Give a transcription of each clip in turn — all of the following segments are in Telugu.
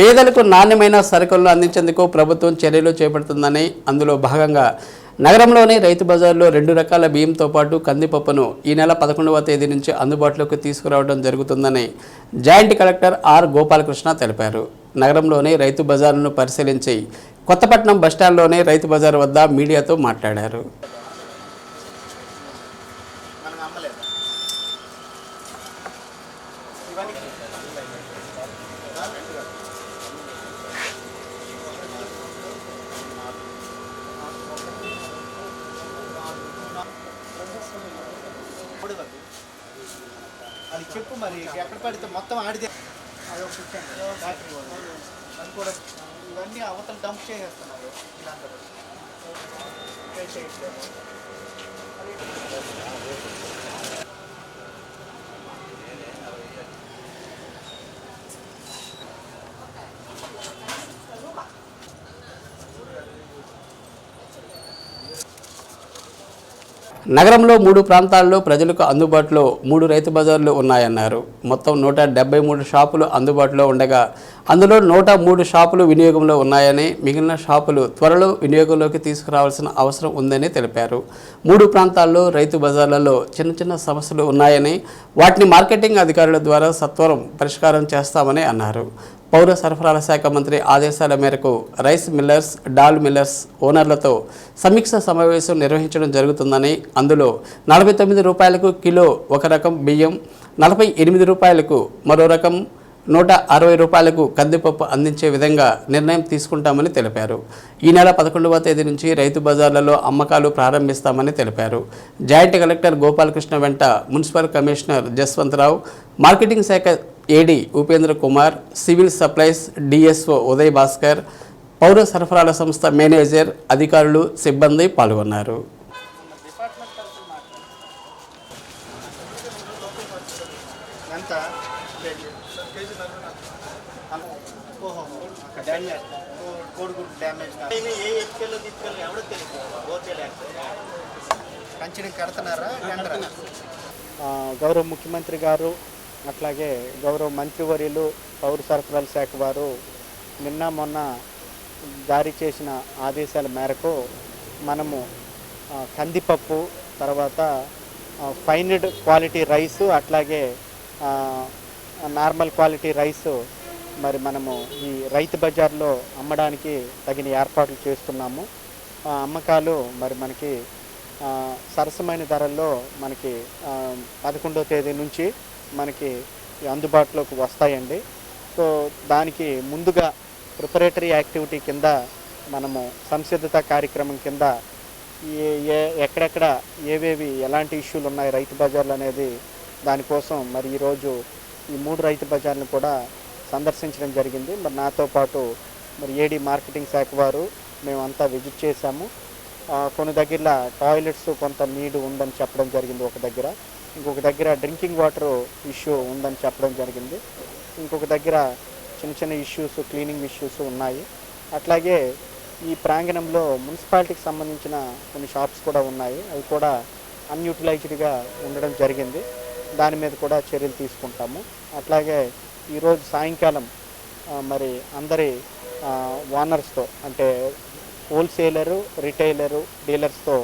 పేదలకు నాణ్యమైన సరుకులను అందించేందుకు ప్రభుత్వం చర్యలు చేపడుతుందని అందులో భాగంగా నగరంలోని రైతు బజార్లో రెండు రకాల బియ్యంతో పాటు కందిపప్పును ఈ నెల పదకొండవ తేదీ నుంచి అందుబాటులోకి తీసుకురావడం జరుగుతుందని జాయింట్ కలెక్టర్ ఆర్ గోపాలకృష్ణ తెలిపారు. నగరంలోని రైతు బజార్లను పరిశీలించి కొత్తపట్నం బస్టాండ్లోని రైతు బజార్ వద్ద మీడియాతో మాట్లాడారు. అది చెప్పు మరి ఎక్కడ పడితే మొత్తం ఆడితే. అది ఒక ఫ్యాక్టరీ వాళ్ళు. అది కూడా ఇవన్నీ అవతల డంప్ చేసేస్తున్నారు. వీళ్ళందరూ నగరంలో మూడు ప్రాంతాల్లో ప్రజలకు అందుబాటులో మూడు రైతు బజార్లు ఉన్నాయన్నారు. మొత్తం నూట డెబ్బై మూడు షాపులు అందుబాటులో ఉండగా అందులో నూట మూడు షాపులు వినియోగంలో ఉన్నాయని మిగిలిన షాపులు త్వరలో వినియోగంలోకి తీసుకురావాల్సిన అవసరం ఉందని తెలిపారు. మూడు ప్రాంతాల్లో రైతు బజార్లలో చిన్న చిన్న సమస్యలు ఉన్నాయని వాటిని మార్కెటింగ్ అధికారుల ద్వారా సత్వరం పరిష్కారం చేస్తామని అన్నారు. పౌర సరఫరాల శాఖ మంత్రి ఆదేశాల మేరకు రైస్ మిల్లర్స్ డాల్ మిల్లర్స్ ఓనర్లతో సమీక్ష సమావేశం నిర్వహించడం జరుగుతుందని అందులో నలభై తొమ్మిది రూపాయలకు కిలో ఒక రకం బియ్యం నలభై ఎనిమిది రూపాయలకు మరో రకం నూట అరవై రూపాయలకు కందిపప్పు అందించే విధంగా నిర్ణయం తీసుకుంటామని తెలిపారు. ఈ నెల పదకొండవ తేదీ నుంచి రైతు బజార్లలో అమ్మకాలు ప్రారంభిస్తామని తెలిపారు. జాయింట్ కలెక్టర్ గోపాలకృష్ణ వెంట మున్సిపల్ కమిషనర్ జస్వంతరావు మార్కెటింగ్ శాఖ AD Upendra Kumar civil supplies DSO Uday Bhaskar పౌర సరఫరాల సంస్థ మేనేజర్ అధికారులు సిబ్బంది పాల్గొన్నారు. గౌరవ ముఖ్యమంత్రి గారు అట్లాగే గౌరవ మంత్రివర్యులు పౌర సరఫరాల శాఖ వారు నిన్న మొన్న జారీ చేసిన ఆదేశాల మేరకు మనము కందిపప్పు తర్వాత ఫైన్డ్ క్వాలిటీ రైస్ అట్లాగే నార్మల్ క్వాలిటీ రైస్ మరి మనము ఈ రైతు బజార్లో అమ్మడానికి తగిన ఏర్పాట్లు చేస్తున్నాము. ఆ అమ్మకాలు మరి మనకి సరసమైన ధరల్లో మనకి పదకొండో తేదీ నుంచి మనకి అందుబాటులోకి వస్తాయండి. సో దానికి ముందుగా ప్రిపరేటరీ యాక్టివిటీ కింద మనము సంసిద్ధత కార్యక్రమం కింద ఏ ఏ ఎక్కడెక్కడ ఏవేవి ఎలాంటి ఇష్యూలు ఉన్నాయి రైతు బజార్లు అనేది దానికోసం మరి ఈరోజు ఈ మూడు రైతు బజార్లను కూడా సందర్శించడం జరిగింది. మరి నాతో పాటు మరి ఏడి మార్కెటింగ్ శాఖ వారు మేమంతా విజిట్ చేశాము. కొన్ని దగ్గర టాయిలెట్స్ కొంత నీడు ఉందని చెప్పడం జరిగింది ఒక దగ్గర. ఇంకొక దగ్గర డ్రింకింగ్ వాటర్ ఇష్యూ ఉందని చెప్పడం జరిగింది. ఇంకొక దగ్గర చిన్న చిన్న ఇష్యూస్ క్లీనింగ్ ఇష్యూస్ ఉన్నాయి. అట్లాగే ఈ ప్రాంగణంలో మున్సిపాలిటీకి సంబంధించిన కొన్ని షాప్స్ కూడా ఉన్నాయి. అవి కూడా అన్యూటిలైజ్డ్గా ఉండడం జరిగింది. దాని మీద కూడా చర్యలు తీసుకుంటాము. అట్లాగే ఈరోజు సాయంకాలం మరి అందరి ఓనర్స్తో అంటే హోల్సేలరు రిటైలరు డీలర్స్తో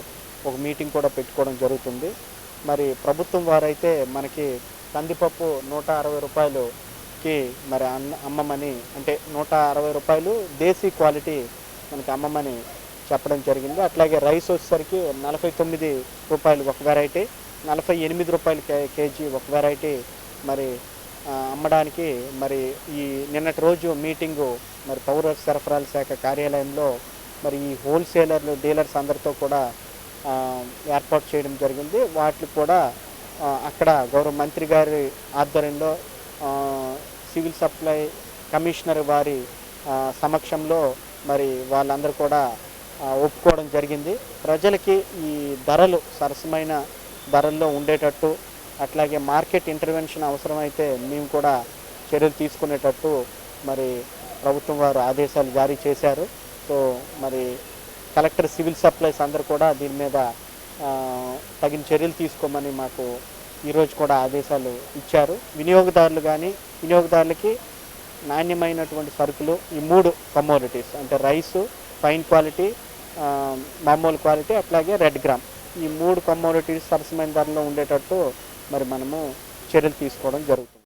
ఒక మీటింగ్ కూడా పెట్టుకోవడం జరుగుతుంది. మరి ప్రభుత్వం వారైతే మనకి కందిపప్పు నూట అరవై రూపాయలుకి మరి అన్న అమ్మమని అంటే నూట అరవై రూపాయలు దేశీ క్వాలిటీ మనకి అమ్మమని చెప్పడం జరిగింది. అట్లాగే రైస్ వచ్చేసరికి నలభై తొమ్మిది రూపాయలు ఒక వెరైటీ నలభై ఎనిమిది రూపాయలు కే కేజీ ఒక వెరైటీ మరి అమ్మడానికి మరి ఈ నిన్నటి రోజు మీటింగు మరి పౌర సరఫరాల శాఖ కార్యాలయంలో మరి ఈ హోల్సేలర్లు డీలర్స్ అందరితో కూడా ఏర్పాటు చేయడం జరిగింది. వాటికి కూడా అక్కడ గౌరవ మంత్రి గారి ఆధ్వర్యంలో సివిల్ సప్లై కమిషనర్ వారి సమక్షంలో మరి వాళ్ళందరూ కూడా ఒప్పుకోవడం జరిగింది. ప్రజలకి ఈ ధరలు సరసమైన ధరల్లో ఉండేటట్టు అట్లాగే మార్కెట్ ఇంటర్వెన్షన్ అవసరమైతే మేము కూడా చర్యలు తీసుకునేటట్టు మరి ప్రభుత్వం వారు ఆదేశాలు జారీ చేశారు. సో మరి కలెక్టర్ సివిల్ సప్లైస్ అందరూ కూడా దీని మీద తగిన చర్యలు తీసుకోమని మాకు ఈరోజు కూడా ఆదేశాలు ఇచ్చారు. వినియోగదారులు కానీ వినియోగదారులకి నాణ్యమైనటువంటి సరుకులు ఈ మూడు కమోడిటీస్ అంటే రైసు ఫైన్ క్వాలిటీ మామూలు క్వాలిటీ అట్లాగే రెడ్ గ్రామ్. ఈ మూడు కమోడిటీస్ సరసమైన ధరలో ఉండేటట్టు మరి మనము చర్యలు తీసుకోవడం జరుగుతుంది.